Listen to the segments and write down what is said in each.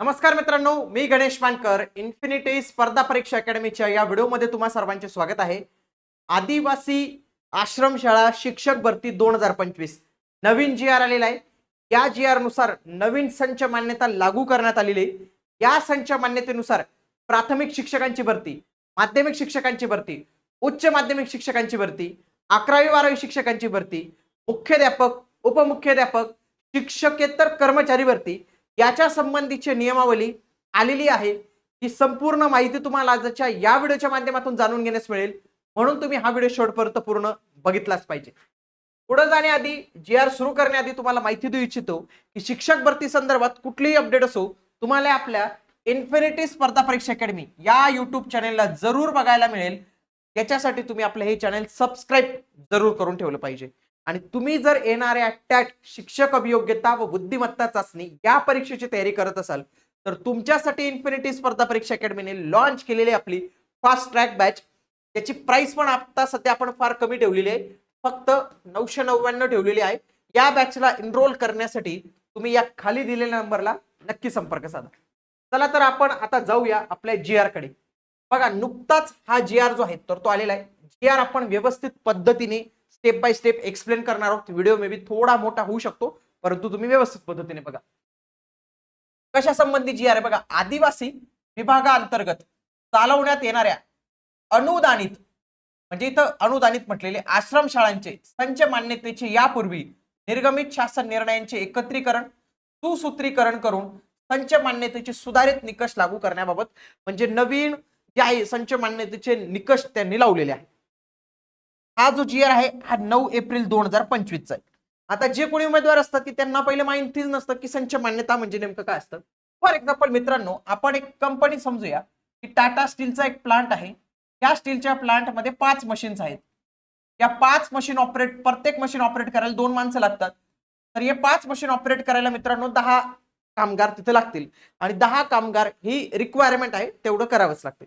नमस्कार मित्रांनो मी गणेश मानकर इन्फिनिटी स्पर्धा परीक्षा अकॅडमीच्या या व्हिडिओमध्ये तुम्हा सर्वांचे स्वागत आहे. आदिवासी आश्रमशाळा शिक्षक भरती दोन हजार पंचवीस. नवीन जी आर आलेला आहे. या जी आरनुसार नवीन संच मान्यता लागू करण्यात आलेली आहे. या संच मान्यतेनुसार प्राथमिक शिक्षकांची भरती माध्यमिक शिक्षकांची भरती उच्च माध्यमिक शिक्षकांची भरती अकरावी बारावी शिक्षकांची भरती मुख्याध्यापक उपमुख्याध्यापक शिक्षकेतर कर्मचारी भरती याच्या संबंधीची नियमावली आलेली आहे ही संपूर्ण माहिती तुम्हाला आजच्या या व्हिडिओच्या माध्यमातून जाणून घेण्यास मिळेल. म्हणून तुम्ही हा व्हिडिओ शेवटपर्यंत पूर्ण बघितलाच पाहिजे. पुढे जाण्याआधी जी आर सुरू करण्याआधी तुम्हाला माहिती देऊ इच्छितो की शिक्षक भरती संदर्भात कुठलीही अपडेट असो तुम्हाला आपल्या इन्फिनिटी स्पर्धा परीक्षा अकॅडमी या युट्यूब चॅनेलला जरूर बघायला मिळेल. याच्यासाठी तुम्ही आपलं हे चॅनेल सबस्क्राईब जरूर करून ठेवलं पाहिजे. आणि तुम्ही जर येणाऱ्या टॅट शिक्षक अभियोग्यता व बुद्धिमत्ता चाचणी या परीक्षेची तयारी करत असाल तर तुमच्यासाठी इन्फिनिटी स्पर्धा परीक्षा अकॅडमीने लॉन्च केलेली आपली फास्ट ट्रॅक बॅच त्याची प्राइस पण आता सध्या आपण फार कमी ठेवलेली आहे. फक्त नऊशे नव्याण्णव ठेवलेली आहे. या बॅचला एनरोल करण्यासाठी तुम्ही या खाली दिलेल्या नंबरला नक्की संपर्क साधा. चला तर आपण आता जाऊया आपल्या जी आरकडे. बघा नुकताच हा जी आर जो आहे तर तो आलेला आहे. जी आर आपण व्यवस्थित पद्धतीने स्टेप बाय स्टेप एक्सप्लेन करणार आहोत. व्हिडिओ मे बी थोडा मोठा होऊ शकतो परंतु तुम्ही व्यवस्थित पद्धतीने बघा. कशा संबंधी जी आर आहे बघा आदिवासी विभागाअंतर्गत चालवण्यात येणाऱ्या अनुदानित म्हणजे इथं अनुदानित म्हटलेले आश्रमशाळांचे संच मान्यतेचे यापूर्वी निर्गमित शासन निर्णयांचे एकत्रीकरण सुसूत्रीकरण करून संच मान्यतेचे सुधारित निकष लागू करण्याबाबत म्हणजे नवीन जे आहे संच मान्यतेचे निकष त्यांनी लावलेले आहे हा जो जी आर आहे हा नऊ एप्रिल दोन हजार पंचवीसचा आहे. आता जे कोणी उमेदवार असतात की त्यांना पहिले माहितीच नसतं की संच मान्यता म्हणजे नेमकं काय असतं. फॉर एक्झाम्पल मित्रांनो आपण एक कंपनी समजूया की टाटा स्टीलचा एक प्लांट आहे. या स्टीलच्या प्लांटमध्ये पाच मशीन्स आहेत. या पाच मशीन ऑपरेट प्रत्येक मशीन ऑपरेट करायला दोन माणसं लागतात. तर हे पाच मशीन ऑपरेट करायला मित्रांनो दहा कामगार तिथे लागतील. आणि दहा कामगार ही रिक्वायरमेंट आहे तेवढं करावंच लागते.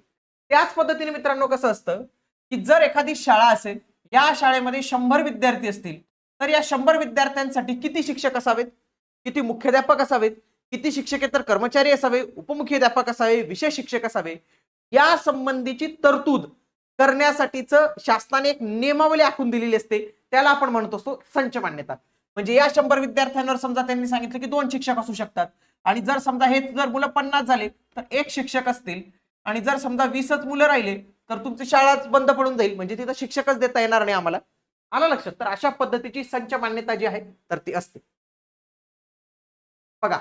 त्याच पद्धतीने मित्रांनो कसं असतं की जर एखादी शाळा असेल या शाळेमध्ये शंभर विद्यार्थी असतील तर या शंभर विद्यार्थ्यांसाठी किती शिक्षक असावेत? किती मुख्याध्यापक असावेत? किती शिक्षकेतर कर्मचारी असावे उपमुख्याध्यापक असावे विशेष शिक्षक असावे? या संबंधीची तरतूद करण्यासाठीच शासनाने एक नियमावली आखून दिलेली असते त्याला आपण म्हणत असतो संच मान्यता. म्हणजे या शंभर विद्यार्थ्यांवर समजा त्यांनी सांगितलं की दोन शिक्षक असू शकतात. आणि जर समजा हे जर मुलं पन्नास झाले तर एक शिक्षक असतील. आणि जर समजा वीसच मुलं राहिले तर तुमची शाळाच बंद पडून जाईल. म्हणजे तिथं शिक्षकच देता येणार नाही आम्हाला. आलं लक्षात? तर अशा पद्धतीची संच मान्यता जी आहे तर ती असते. बघा.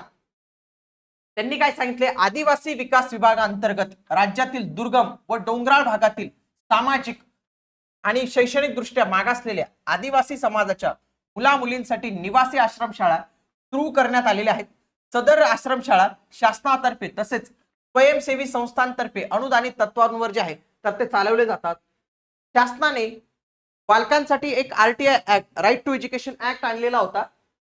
त्यांनी काय सांगितले? आदिवासी विकास विभागाअंतर्गत राज्यातील दुर्गम व डोंगराळ भागातील सामाजिक आणि शैक्षणिक दृष्ट्या मागासलेल्या आदिवासी समाजाच्या मुला मुलींसाठी निवासी आश्रमशाळा सुरू करण्यात आलेल्या आहेत. सदर आश्रमशाळा शासनातर्फे तसेच स्वयंसेवी संस्थांतर्फे अनुदानित तत्वांवर जे आहे तर ते चालवले जातात. शासनाने बालकांसाठी एक RTI act right to education act आणलेला होता.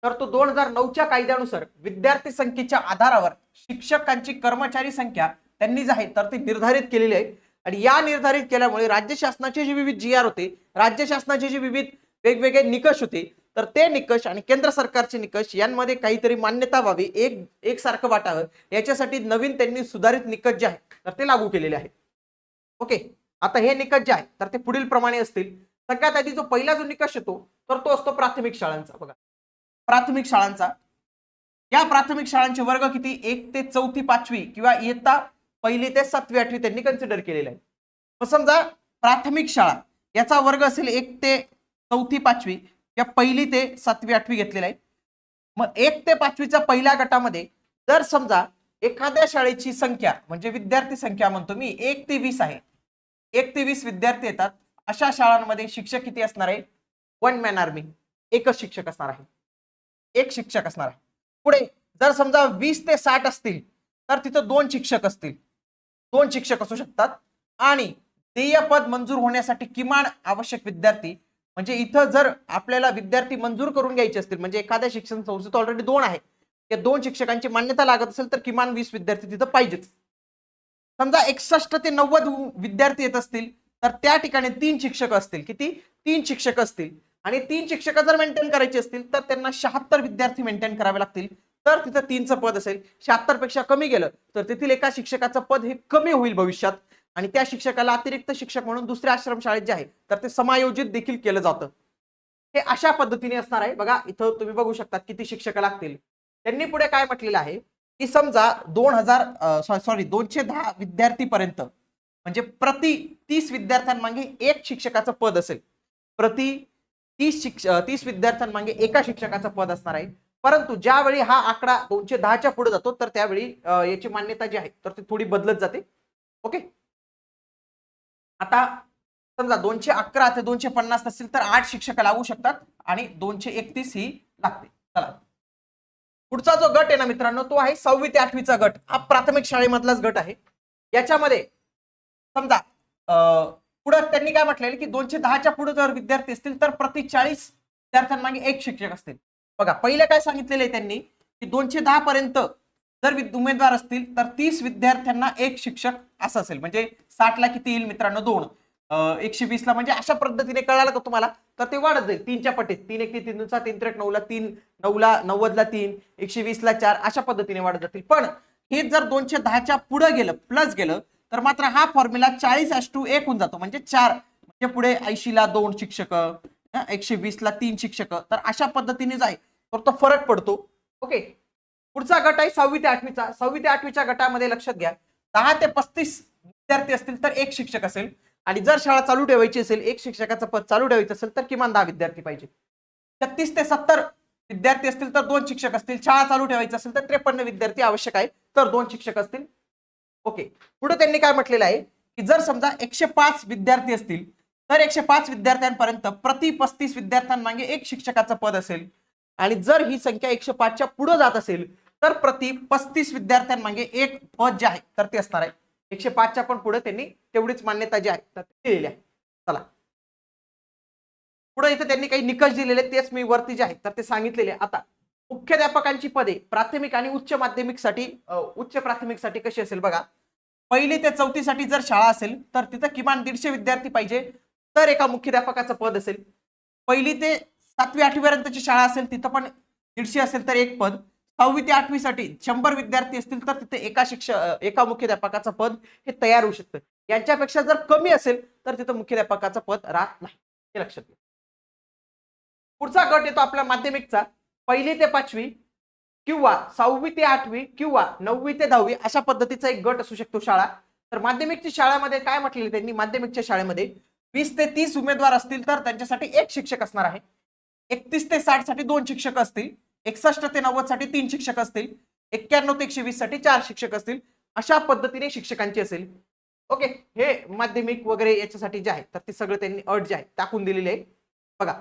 तर तो दोन हजार नऊच्या कायद्यानुसार विद्यार्थी संख्येच्या आधारावर शिक्षकांची कर्मचारी संख्या त्यांनी जी आहे तर ती निर्धारित केलेली आहे. आणि या निर्धारित केल्यामुळे राज्य शासनाचे जे विविध जी आर होते राज्य शासनाचे जे विविध वेगवेगळे निकष होते तर ते निकष आणि केंद्र सरकारचे निकष यांमध्ये काहीतरी मान्यता व्हावी एक एकसारखं वाटावं. याच्यासाठी नवीन त्यांनी सुधारित निकष जे आहेत तर ते लागू केलेले आहेत. ओके आता हे निकष जे आहेत तर ते पुढील प्रमाणे असतील. सगळ्यात आधी जो पहिला जो निकष येतो तर तो असतो प्राथमिक शाळांचा. बघा प्राथमिक शाळांचा. या प्राथमिक शाळांचे वर्ग किती? एक ते चौथी पाचवी किंवा इयत्ता पहिली ते सातवी आठवी त्यांनी कन्सिडर केलेलं आहे मग समजा प्राथमिक शाळा याचा वर्ग असेल एक ते चौथी पाचवी या पहिली ते सातवी आठवी घेतलेला आहे मग एक ते पाचवीच्या पहिल्या गटामध्ये जर समजा एखाद्या शाळेची संख्या म्हणजे विद्यार्थी संख्या म्हणतो मी एक ते वीस आहे. एक ते वीस विद्यार्थी येतात. अशा शाळांमध्ये शिक्षक किती असणार आहे? वन मॅन आर्मी एकच शिक्षक असणार आहे. एक शिक्षक असणार आहे. पुढे जर समजा वीस ते साठ असतील तर तिथं दोन शिक्षक असतील. दोन शिक्षक असू शकतात. आणि ध्येयपद मंजूर होण्यासाठी किमान आवश्यक विद्यार्थी म्हणजे इथं जर आपल्याला विद्यार्थी मंजूर करून घ्यायचे असतील म्हणजे एखाद्या शिक्षण संस्थेत ऑलरेडी दोन आहे. या दोन शिक्षकांची मान्यता लागत असेल तर किमान वीस विद्यार्थी तिथं पाहिजेच. समजा एकसष्ट ते नव्वद विद्यार्थी येत असतील तर त्या ठिकाणी तीन शिक्षक असतील. किती? तीन शिक्षक असतील. आणि तीन शिक्षक जर मेंटेन करायचे असतील तर त्यांना शहात्तर विद्यार्थी मेंटेन करावे लागतील. तर तिथं तीनचं पद असेल. शहात्तरपेक्षा कमी गेलं तर तेथील एका शिक्षकाचं पद हे कमी होईल भविष्यात. आणि त्या शिक्षकाला अतिरिक्त शिक्षक म्हणून दुसऱ्या आश्रमशाळेत जे आहे तर ते समायोजित देखील केलं जातं. हे अशा पद्धतीने असणार आहे. बघा इथं तुम्ही बघू शकता किती शिक्षक लागतील. त्यांनी पुढे काय म्हटलेलं आहे? की समजा दोन हजार सॉरी दोनशे दहा विद्यार्थीपर्यंत म्हणजे प्रति तीस विद्यार्थ्यांमागे एक शिक्षकाचं पद असेल. प्रति तीस शिक्ष तीस विद्यार्थ्यांमागे एका शिक्षकाचं पद असणार आहे. परंतु ज्यावेळी हा आकडा दोनशे दहाच्या पुढे जातो तर त्यावेळी याची मान्यता जी आहे तर ती थोडी बदलत जाते. ओके? आता समजा दोनशे अकरा ते दोनशे पन्नास असतील तर आठ शिक्षक लागू शकतात आणि दोनशे एकतीस ही लागते. चला. पुढचा जो गट आहे ना मित्रांनो तो आहे सहावी ते आठवीचा गट. हा प्राथमिक शाळेमधलाच गट आहे. याच्यामध्ये समजा अं, पुढं त्यांनी काय म्हटलेलं की दोनशे दहाच्या पुढे जर विद्यार्थी असतील तर प्रति चाळीस विद्यार्थ्यांमागे एक शिक्षक असतील. बघा पहिले काय सांगितलेलं आहे त्यांनी की दोनशे दहा पर्यंत जर उमेदवार असतील तर तीस विद्यार्थ्यांना एक शिक्षक असं असेल. म्हणजे साठला किती येईल मित्रांनो? दोन. एकशे वीसला म्हणजे अशा पद्धतीने कळालं का तुम्हाला? तर ते वाढत जाईल. तीनच्या पटीत. तीन एक तीन चा तीन त्रेक नऊला तीन नऊला नव्वदला तीन एकशे वीसला चार अशा पद्धतीने वाढत जातील. पण हे जर दोनशे दहाच्या पुढे गेलं प्लस गेलं तर मात्र हा फॉर्म्युला चाळीस एस टू एक होऊन जातो. म्हणजे चार. म्हणजे पुढे ऐंशीला दोन शिक्षक एकशे वीसला तीन शिक्षक तर अशा पद्धतीने जाईल तर तो फरक पडतो. ओके पुढचा गट आहे सहावी ते आठवीचा. सहावी ते आठवीच्या गटामध्ये लक्षात घ्या. दहा ते पस्तीस विद्यार्थी असतील तर एक शिक्षक असेल. आणि जर शाळा चालू ठेवायची असेल एक शिक्षकाचं पद चालू ठेवायचं असेल तर किमान दहा विद्यार्थी पाहिजे. छत्तीस ते सत्तर विद्यार्थी असतील तर दोन शिक्षक असतील. शाळा चालू ठेवायची असेल तर त्रेपन्न विद्यार्थी आवश्यक आहे तर दोन शिक्षक असतील. ओके. पुढे त्यांनी काय म्हटलेलं आहे की जर समजा एकशे पाच विद्यार्थी असतील तर एकशे पाच विद्यार्थ्यांपर्यंत प्रति पस्तीस विद्यार्थ्यांमागे एक शिक्षकाचं पद असेल. आणि जर ही संख्या एकशे पाचच्या पुढे जात असेल तर प्रति पस्तीस विद्यार्थ्यांमागे एक पद जे आहे तर ते असणार आहे. एकशे पाचच्या पण पुढे त्यांनी तेवढीच मान्यता जी आहे दिलेली आहे चला. पुढे इथे त्यांनी काही निकष दिलेले तेच मी वरती जे आहेत तर ते सांगितलेले आता मुख्याध्यापकांची पदे प्राथमिक आणि उच्च माध्यमिकसाठी उच्च प्राथमिकसाठी कशी असेल बघा. पहिली ते चौथीसाठी जर शाळा असेल तर तिथं किमान दीडशे विद्यार्थी पाहिजे तर एका मुख्याध्यापकाचं पद असेल. पहिली ते सातवी आठवीपर्यंतची शाळा असेल तिथं पण दीडशे असेल तर एक पद. सहावी ते आठवी साठी शंभर विद्यार्थी असतील तर तिथे एका शिक्षक एका मुख्याध्यापकाचं पद हे तयार होऊ शकतं. यांच्यापेक्षा जर कमी असेल तर तिथं मुख्याध्यापकाचं पद राहत नाही हे लक्षात घ्या. पुढचा गट येतो आपल्या माध्यमिकचा. पहिली ते पाचवी किंवा सहावी ते आठवी किंवा नववी ते दहावी अशा पद्धतीचा एक गट असू शकतो शाळा. तर माध्यमिकच्या शाळेमध्ये काय म्हटलेलं त्यांनी? माध्यमिकच्या शाळेमध्ये वीस ते तीस उमेदवार असतील तर त्यांच्यासाठी एक शिक्षक असणार आहे. एकतीस ते साठसाठी दोन शिक्षक असतील. एकसष्ट ते नव्वदसाठी तीन शिक्षक असतील एक्क्याण्णव ते एकशे वीससाठी चार शिक्षक असतील अशा पद्धतीने शिक्षकांची असेल. ओके हे माध्यमिक वगैरे याच्यासाठी जे आहे तर ते सगळं त्यांनी अट जे आहे टाकून दिलेली आहे. बघा.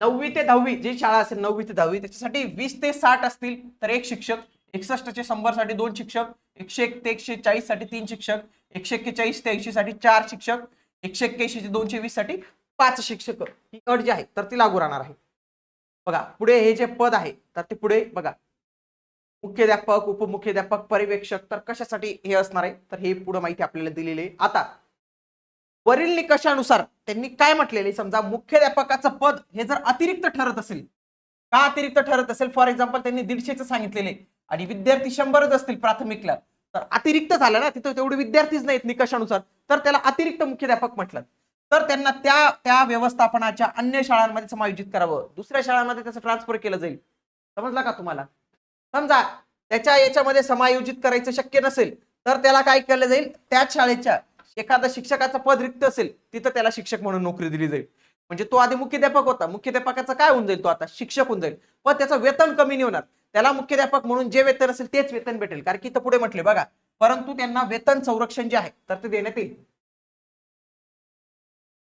नववी ते दहावी जी शाळा असेल नववी ते दहावी त्याच्यासाठी वीस ते साठ असतील तर एक शिक्षक. एकसष्टचे शंभरसाठी दोन शिक्षक एकशे एक ते एकशे चाळीससाठी तीन शिक्षक एकशे एक्केचाळीस ते ऐंशी साठी चार शिक्षक एकशे एक्क्याऐंशी ते दोनशे वीससाठी पाच शिक्षक. ही अट जी आहे तर ती लागू राहणार आहे. बघा पुढे हे जे पद आहे तर ते पुढे बघा. मुख्याध्यापक उपमुख्याध्यापक पर्यवेक्षक तर कशासाठी हे असणार आहे? तर हे पुढे माहिती आपल्याला दिलेली आहे. आता वरील निकषानुसार त्यांनी काय म्हटलेले समजा मुख्याध्यापकाचं पद हे जर अतिरिक्त ठरत असेल का अतिरिक्त ठरत असेल? फॉर एक्झाम्पल त्यांनी दीडशेचं सांगितलेले आणि विद्यार्थी शंभरच असतील प्राथमिकला. तर अतिरिक्त झालं ना तिथं तेवढे विद्यार्थीच नाहीत निकषानुसार. तर त्याला अतिरिक्त मुख्याध्यापक म्हटलं. तर त्यांना त्या त्या व्यवस्थापनाच्या अन्य शाळांमध्ये समायोजित करावं. दुसऱ्या शाळांमध्ये त्याचं ट्रान्सफर केलं जाईल. समजला का तुम्हाला? समजा त्याच्या याच्यामध्ये समायोजित करायचं शक्य नसेल तर त्याला काय केलं जाईल? त्याच शाळेच्या एखादा शिक्षकाचं पद रिक्त असेल तिथं त्याला शिक्षक म्हणून नोकरी दिली जाईल. म्हणजे तो आधी मुख्याध्यापक होता. मुख्याध्यापकाचा काय होऊन जाईल तो आता? शिक्षक होऊन जाईल. पण त्याचं वेतन कमी नाही होणार. त्याला मुख्याध्यापक म्हणून जे वेतन असेल तेच वेतन भेटेल. कारण की इथं पुढे म्हटले बघा. परंतु त्यांना वेतन संरक्षण जे आहे तर ते देण्यात येईल.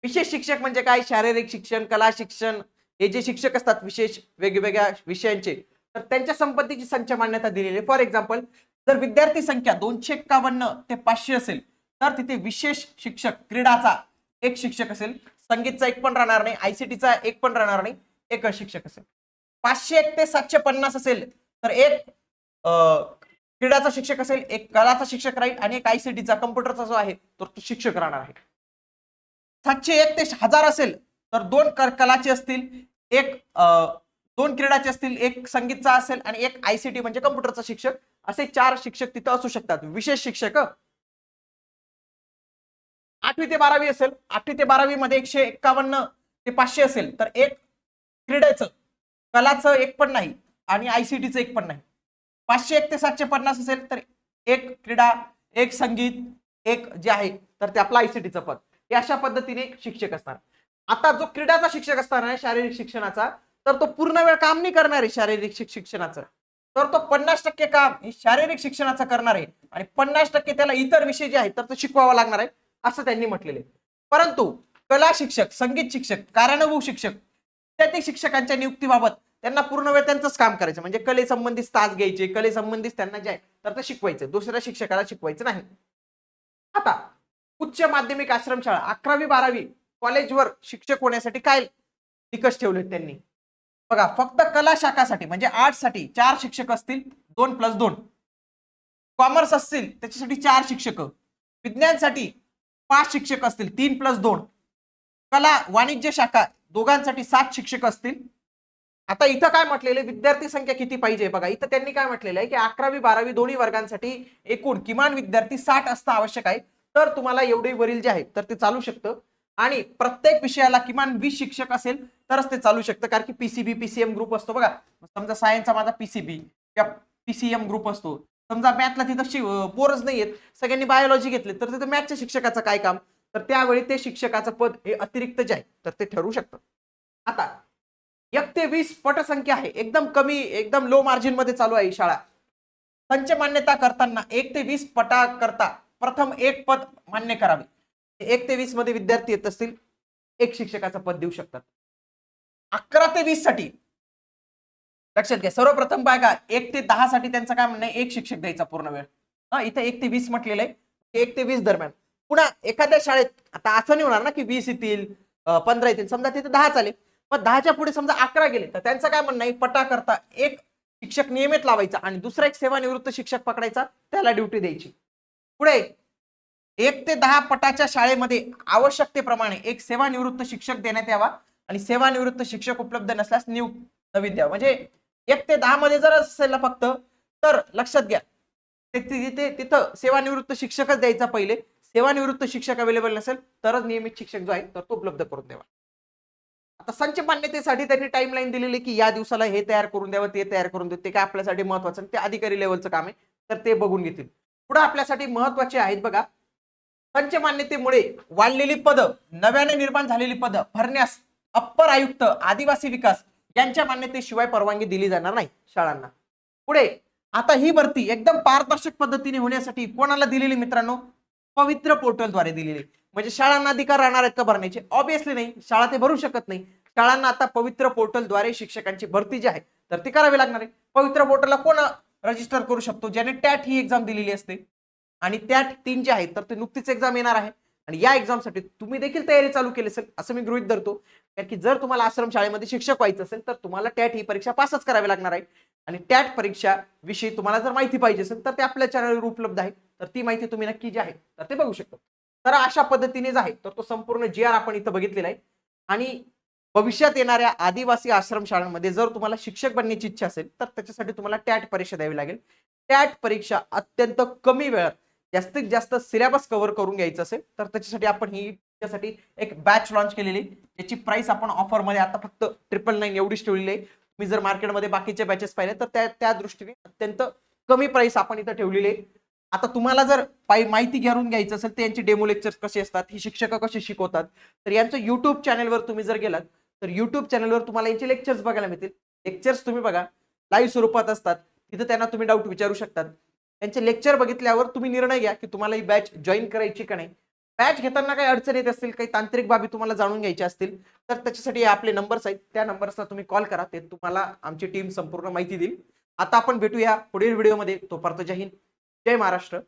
विशेष शिक्षक म्हणजे काय? शारीरिक शिक्षण कला शिक्षण हे जे शिक्षक असतात विशेष वेगवेगळ्या विषयांचे तर त्यांच्या संपत्तीची संच मान्यता दिलेली आहे. फॉर एक्झाम्पल जर विद्यार्थी संख्या दोनशे एक्कावन्न ते पाचशे असेल तर तिथे विशेष शिक्षक क्रीडाचा एक शिक्षक असेल संगीतचा एक पण राहणार नाही आयसीटीचा एक पण राहणार नाही एक शिक्षक असेल. पाचशे एक ते सातशे पन्नास असेल तर एक क्रीडाचा शिक्षक असेल एक कलाचा शिक्षक राहील आणि एक आयसीटीचा कम्प्युटरचा जो आहे तर तो शिक्षक राहणार आहे. सातशे एक ते हजार असेल तर दोन कलाचे असतील एक दोन क्रीडाचे असतील एक संगीतचा असेल आणि एक आयसीटी म्हणजे कम्प्युटरचा शिक्षक असे चार शिक्षक तिथं असू शकतात विशेष शिक्षक आठवी ते बारावी असेल आठवी ते बारावी मध्ये एकशे एक्कावन्न ते पाचशे असेल तर एक क्रीडेचं कलाचं एक पण नाही आणि आयसीटीचं एक पण नाही. पाचशे एक ते सातशे पन्नास असेल तर एक क्रीडा एक संगीत एक जे आहे तर ते आपलं आयसीटीचं पद. हे अशा पद्धतीने शिक्षक असणार. आता जो क्रीडाचा शिक्षक असणार आहे शारीरिक शिक्षणाचा तर तो पूर्ण वेळ काम नाही करणार आहे शारीरिक शिक्षणाचं. तर तो पन्नास टक्के काम हे शारीरिक शिक्षणाचं करणार आहे आणि पन्नास टक्के त्याला इतर विषय जे आहेत तर तो शिकवावा लागणार आहे असं त्यांनी म्हटलेले परंतु कला शिक्षक संगीत शिक्षक कार्यानुभव शिक्षक इत्यादी शिक्षकांच्या नियुक्तीबाबत त्यांना पूर्ण वेळ त्यांचंच काम करायचं. म्हणजे कले संबंधित तास घ्यायचे कले संबंधित त्यांना जे आहे तर ते शिकवायचं. दुसऱ्या शिक्षकाला शिकवायचं नाही. आता उच्च माध्यमिक आश्रमशाळा अकरावी बारावी कॉलेजवर शिक्षक होण्यासाठी काय निकष ठेवले त्यांनी? बघा फक्त कला शाखासाठी म्हणजे आर्टसाठी चार शिक्षक असतील दोन प्लस दोन. कॉमर्स असतील त्याच्यासाठी चार शिक्षक. विज्ञानसाठी पाच शिक्षक असतील तीन प्लस दोन. कला वाणिज्य शाखा दोघांसाठी सात शिक्षक असतील. आता इथं काय म्हटलेलं विद्यार्थी संख्या किती पाहिजे? बघा इथं त्यांनी काय म्हटलेलं आहे की अकरावी बारावी दोन्ही वर्गांसाठी एकूण किमान विद्यार्थी साठ असणं आवश्यक आहे. तर तुम्हाला एवढे वरील जे आहे तर ते चालू शकतं. आणि प्रत्येक विषयाला किमान वीस शिक्षक असेल तरच ते चालू शकतं. कारण की पीसीबी पीसीएम ग्रुप असतो बघा. समजा सायन्सचा माझा पीसीबी किंवा पीसीएम ग्रुप असतो. समजा मॅथला तिथं शि पोरच नाही आहेत. सगळ्यांनी बायोलॉजी घेतले तर तिथं मॅथच्या शिक्षकाचं काय काम? तर त्यावेळी ते शिक्षकाचं पद हे अतिरिक्त जे आहे तर ते ठरू शकतं. आता एक ते वीस पटसंख्या आहे. एकदम कमी एकदम लो मार्जिनमध्ये चालू आहे ही शाळा. संच मान्यता करताना एक ते वीस पटा करता प्रथम एक पद मान्य करावे. एक ते वीसमध्ये विद्यार्थी येत असतील एक शिक्षकाचं पद देऊ शकतात. अकरा ते वीससाठी. लक्षात घ्या सर्वप्रथम बघा एक ते दहा साठी त्यांचं काय म्हणणं एक शिक्षक द्यायचा पूर्ण वेळ. हा इथं एक ते वीस म्हटलेलं आहे. एक ते वीस दरम्यान. पुन्हा एखाद्या शाळेत आता असं नाही होणार ना की वीस येतील पंधरा येतील. समजा तिथे दहा चालेल. पण दहाच्या पुढे समजा अकरा गेले तर त्यांचं काय म्हणणं आहे? पटा करता एक शिक्षक नियमित लावायचा आणि दुसरा एक सेवानिवृत्त शिक्षक पकडायचा त्याला ड्युटी द्यायची. पुढे एक ते दहा पटाच्या शाळेमध्ये आवश्यकतेप्रमाणे एक सेवानिवृत्त शिक्षक देण्यात यावा आणि सेवानिवृत्त शिक्षक उपलब्ध नसल्यास नियुक्त नवीन द्यावा म्हणजे एक ते दहा मध्ये जर असेल ना फक्त तर लक्षात घ्या. तिथे तिथं सेवानिवृत्त शिक्षकच द्यायचा पहिले. सेवानिवृत्त शिक्षक अवेलेबल नसेल तरच नियमित शिक्षक जो आहे तर तो उपलब्ध करून द्यावा. आता संच मान्यतेसाठी त्यांनी टाइमलाईन दिलेली की या दिवसाला हे तयार करून द्यावं ते तयार करून द्यावं ते काय आपल्यासाठी महत्वाचं ते अधिकारी लेवलचं काम आहे तर ते बघून घेतील. पुढे आपल्यासाठी महत्त्वाचे आहेत बघा. पंचमान्यतेमुळे वाढलेली पदं नव्याने निर्माण झालेली पदं भरण्यास अप्पर आयुक्त आदिवासी विकास यांच्या मान्यतेशिवाय परवानगी दिली जाणार नाही शाळांना. पुढे आता ही भरती एकदम पारदर्शक पद्धतीने होण्यासाठी कोणाला दिलेली मित्रांनो? पवित्र पोर्टलद्वारे दिलेली. म्हणजे शाळांना अधिकार राहणार आहेत का भरण्याचे? ऑब्विसली नाही. शाळा ते भरू शकत नाही. शाळांना आता पवित्र पोर्टलद्वारे शिक्षकांची भरती जी आहे तर ती करावी लागणार आहे. पवित्र पोर्टलला कोण रजिस्टर करू शकतो ज्याने टॅट ही एक्झाम दिलेली असते. आणि टॅट तीन जे आहेत तर ते नुकतीच एक्झाम येणार आहे. आणि या एक्झामसाठी तुम्ही देखील तयारी चालू केली असेल असं मी गृहित धरतो. कारण की जर तुम्हाला आश्रम शाळेमध्ये शिक्षक व्हायचं असेल तर तुम्हाला टॅट ही परीक्षा पासच करावी लागणार आहे. आणि टॅट परीक्षा विषयी तुम्हाला जर माहिती पाहिजे असेल तर ते आपल्या चॅनलवर उपलब्ध आहे. तर ती माहिती तुम्ही नक्की जी आहे तर ते बघू शकता. तर अशा पद्धतीने जे आहे तर तो संपूर्ण जी आर आपण इथं बघितलेला आहे. आणि भविष्यात येणाऱ्या आदिवासी आश्रमशाळांमध्ये जर तुम्हाला शिक्षक बनण्याची इच्छा असेल तर त्याच्यासाठी तुम्हाला टॅट परीक्षा द्यावी लागेल. टॅट परीक्षा अत्यंत कमी वेळात जास्तीत जास्त सिलेबस कव्हर करून घ्यायचं असेल तर त्याच्यासाठी आपण ही त्यासाठी एक बॅच लॉन्च केलेली याची प्राइस आपण ऑफरमध्ये आता फक्त ट्रिपल नाईन एवढीच ठेवलेली आहे. तुम्ही जर मार्केटमध्ये बाकीचे बॅचेस पाहिले तर त्या त्या दृष्टीने अत्यंत कमी प्राइस आपण इथं ठेवलेली आहे. आता तुम्हाला जर माहिती घेऊन घ्यायचं असेल तर यांचे डेमो लेक्चर्स कसे असतात ही शिक्षक कसे शिकवतात तर यांचं युट्यूब चॅनेलवर तुम्ही जर गेलात तर युट्यूब चॅनलवर तुम्हाला यांचे लेक्चर्स बघायला मिळतील. लेक्चर्स तुम्ही बघा. लाईव्ह स्वरूपात असतात. तिथं त्यांना तुम्ही डाऊट विचारू शकतात. त्यांचे लेक्चर बघितल्यावर तुम्ही निर्णय घ्या की तुम्हाला ही बॅच जॉईन करायची का नाही. बॅच घेताना काही अडचण येत असतील काही तांत्रिक बाबी तुम्हाला जाणून घ्यायच्या असतील तर त्याच्यासाठी आपले नंबर्स आहेत. त्या नंबर्सला तुम्ही कॉल करा. ते तुम्हाला आमची टीम संपूर्ण माहिती देईल. आता आपण भेटूया पुढील व्हिडिओमध्ये तोपर्यंत जय हिंद. जय महाराष्ट्र.